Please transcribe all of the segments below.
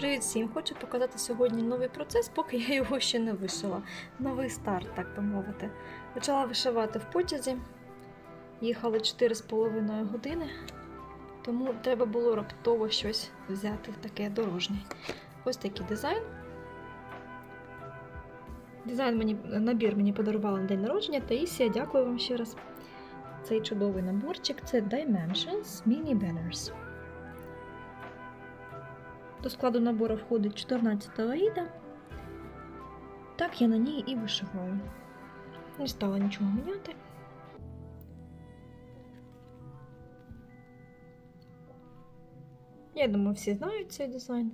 Привіт всім! Хочу показати сьогодні новий процес, поки я його ще не вишила. Новий старт, так би мовити. Почала вишивати в потязі. Їхали 4,5 години, тому треба було раптово щось взяти таке дорожнє. Ось такий дизайн. Дизайн мені, набір мені подарувала на день народження Таїсія. Дякую вам ще раз. Цей чудовий наборчик це Dimensions Mini Banners. До складу набору входить 14 аїда. Так я на ній і вишиваю. Не стала нічого міняти. Я думаю, всі знають цей дизайн.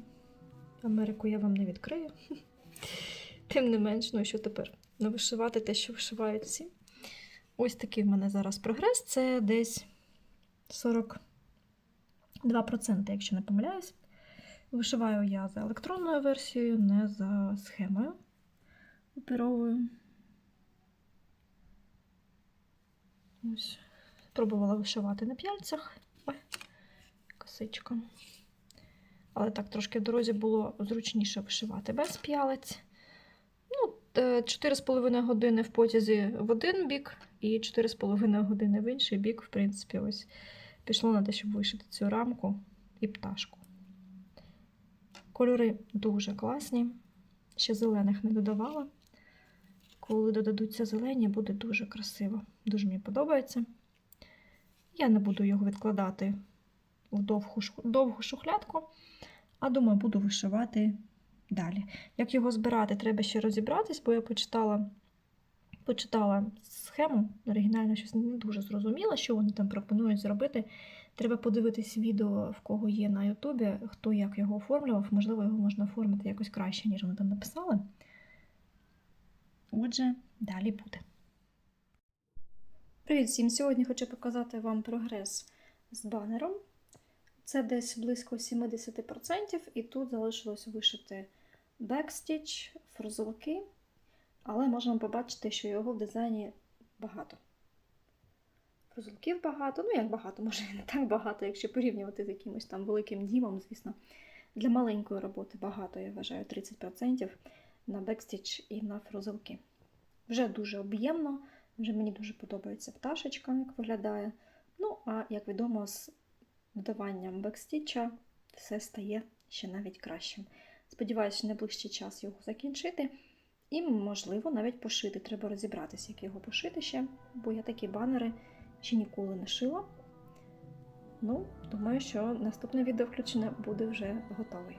Америку я вам не відкрию. Тим не менш, ну що тепер? Не вишивати те, що вишивають всі. Ось такий в мене зараз прогрес. Це десь 42%, якщо не помиляюсь. Вишиваю я за електронною версією, не за схемою паперовою. Ось. Пробувала вишивати на п'яльцях. Ой, косичка. Але так трошки в дорозі було зручніше вишивати без п'ялець. Ну, 4,5 години в потязі в один бік, і 4,5 години в інший бік, в принципі, ось пішло на те, щоб вишити цю рамку і пташку. Кольори дуже класні. Ще зелених не додавала. Коли додадуться зелені, буде дуже красиво. Дуже мені подобається. Я не буду його відкладати в довгу, довгу шухлядку, а думаю, буду вишивати далі. Як його збирати, треба ще розібратись, бо я почитала почитала схему, оригінально щось не дуже зрозуміла, що вони там пропонують зробити. Треба подивитись відео, в кого є на Ютубі, хто як його оформлював. Можливо, його можна оформити якось краще, ніж вони там написали. Отже, далі буде. Привіт всім! Сьогодні хочу показати вам прогрес з банером. Це десь близько 70%, і тут залишилось вишити бекстіч, фрузовики, але можемо побачити, що його в дизайні багато. Фрузулків багато, ну як багато, може не так багато, якщо порівнювати з якимось там великим дімом, звісно. Для маленької роботи багато, я вважаю, 30% на бекстіч і на фрузулки. Вже дуже об'ємно, вже мені дуже подобається пташечка, як виглядає. Ну, а як відомо, з додаванням бекстіча все стає ще навіть кращим. Сподіваюся, найближчий час його закінчити. І, можливо, навіть пошити. Треба розібратися, як його пошити ще, бо я такі банери ще ніколи не шила. Ну, думаю, що наступне відео включене буде вже готовий.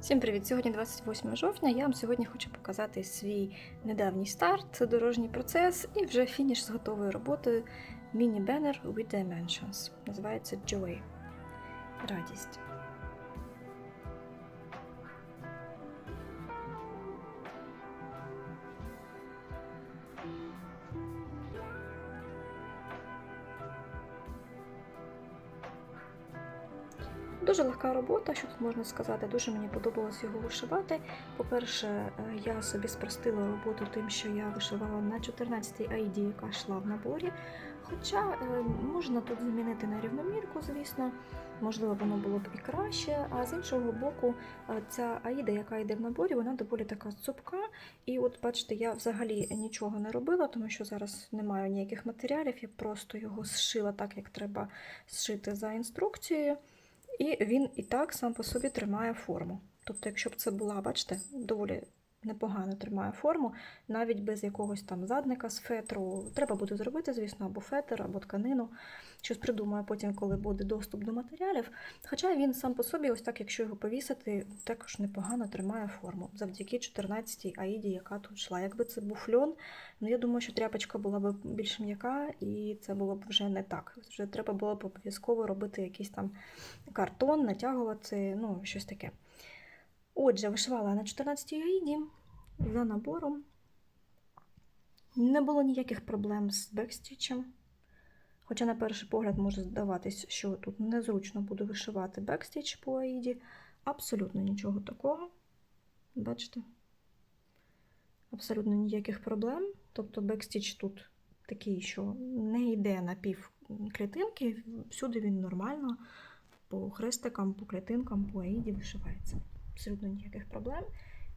Всім привіт! Сьогодні 28 жовтня. Я вам сьогодні хочу показати свій недавній старт, дорожній процес і вже фініш з готовою роботою міні-беннер with Dimensions. Називається Joy. Радість. Дуже легка робота, що тут можна сказати. Дуже мені подобалось його вишивати. По-перше, е, я собі спростила роботу тим, що я вишивала на 14-й ID, яка йшла в наборі. Хоча е, можна тут замінити на рівномірку, звісно, можливо, воно було б і краще. А з іншого боку, е, ця аїда, яка йде в наборі, вона доволі така цупка. І от, бачите, я взагалі нічого не робила, тому що зараз не маю ніяких матеріалів, я просто його зшила так, як треба зшити за інструкцією. І він і так сам по собі тримає форму. Тобто, якщо б це була, бачите, доволі непогано тримає форму, навіть без якогось там задника з фетру. Треба буде зробити, звісно, або фетр, або тканину. Щось придумаю потім, коли буде доступ до матеріалів. Хоча він сам по собі, ось так, якщо його повісити, також непогано тримає форму завдяки 14-й аїді, яка тут йшла. Якби це був льон, ну я думаю, що тряпочка була б більш м'яка, і це було б вже не так. Вже треба було б обов'язково робити якийсь там картон, натягувати, ну, щось таке. Отже, вишивала на 14-й аїді за набором. Не було ніяких проблем з бекстічем. Хоча, на перший погляд, може здаватись, що тут незручно буду вишивати бекстіч по аїді. Абсолютно нічого такого. Бачите? Абсолютно ніяких проблем. Тобто бекстіч тут такий, що не йде на пів клітинки, всюди він нормально по хрестикам, по клітинкам, по аїді вишивається. Абсолютно ніяких проблем.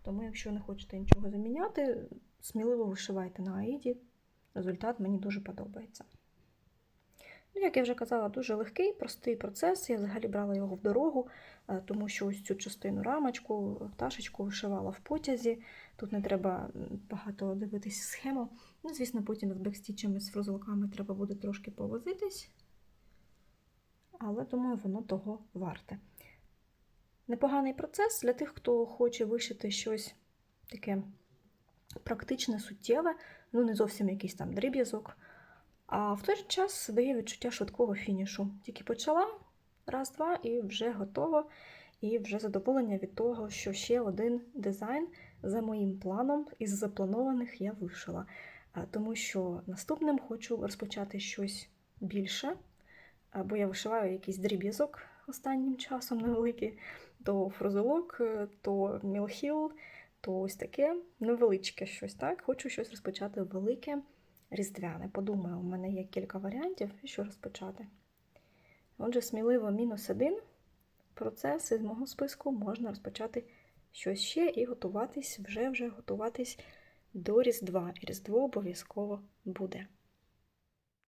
Тому, якщо не хочете нічого заміняти, сміливо вишивайте на аїді. Результат мені дуже подобається. Ну, як я вже казала, дуже легкий, простий процес. Я взагалі брала його в дорогу, е, тому що ось цю частину рамочку, пташечку вишивала в потязі. Тут не треба багато дивитися схему. Ну, звісно, потім з бекстічами, з фрузелками треба буде трошки повозитись. Але думаю, воно того варте. Непоганий процес для тих, хто хоче вишити щось таке практичне, суттєве, ну не зовсім якийсь там дріб'язок. А в той же час дає відчуття швидкого фінішу. Тільки почала, раз-два, і вже готово, і вже задоволення від того, що ще один дизайн за моїм планом із запланованих я вишила. Тому що наступним хочу розпочати щось більше, бо я вишиваю якийсь дріб'язок останнім часом невеликий, то фрузелок, е, то мілхіл, то ось таке невеличке щось. так. Хочу щось розпочати велике, різдвяне. Подумаю, у мене є кілька варіантів, що розпочати. Отже, сміливо мінус один процес із мого списку можна розпочати щось ще і готуватись, вже вже готуватись до Різдва. І Різдво обов'язково буде.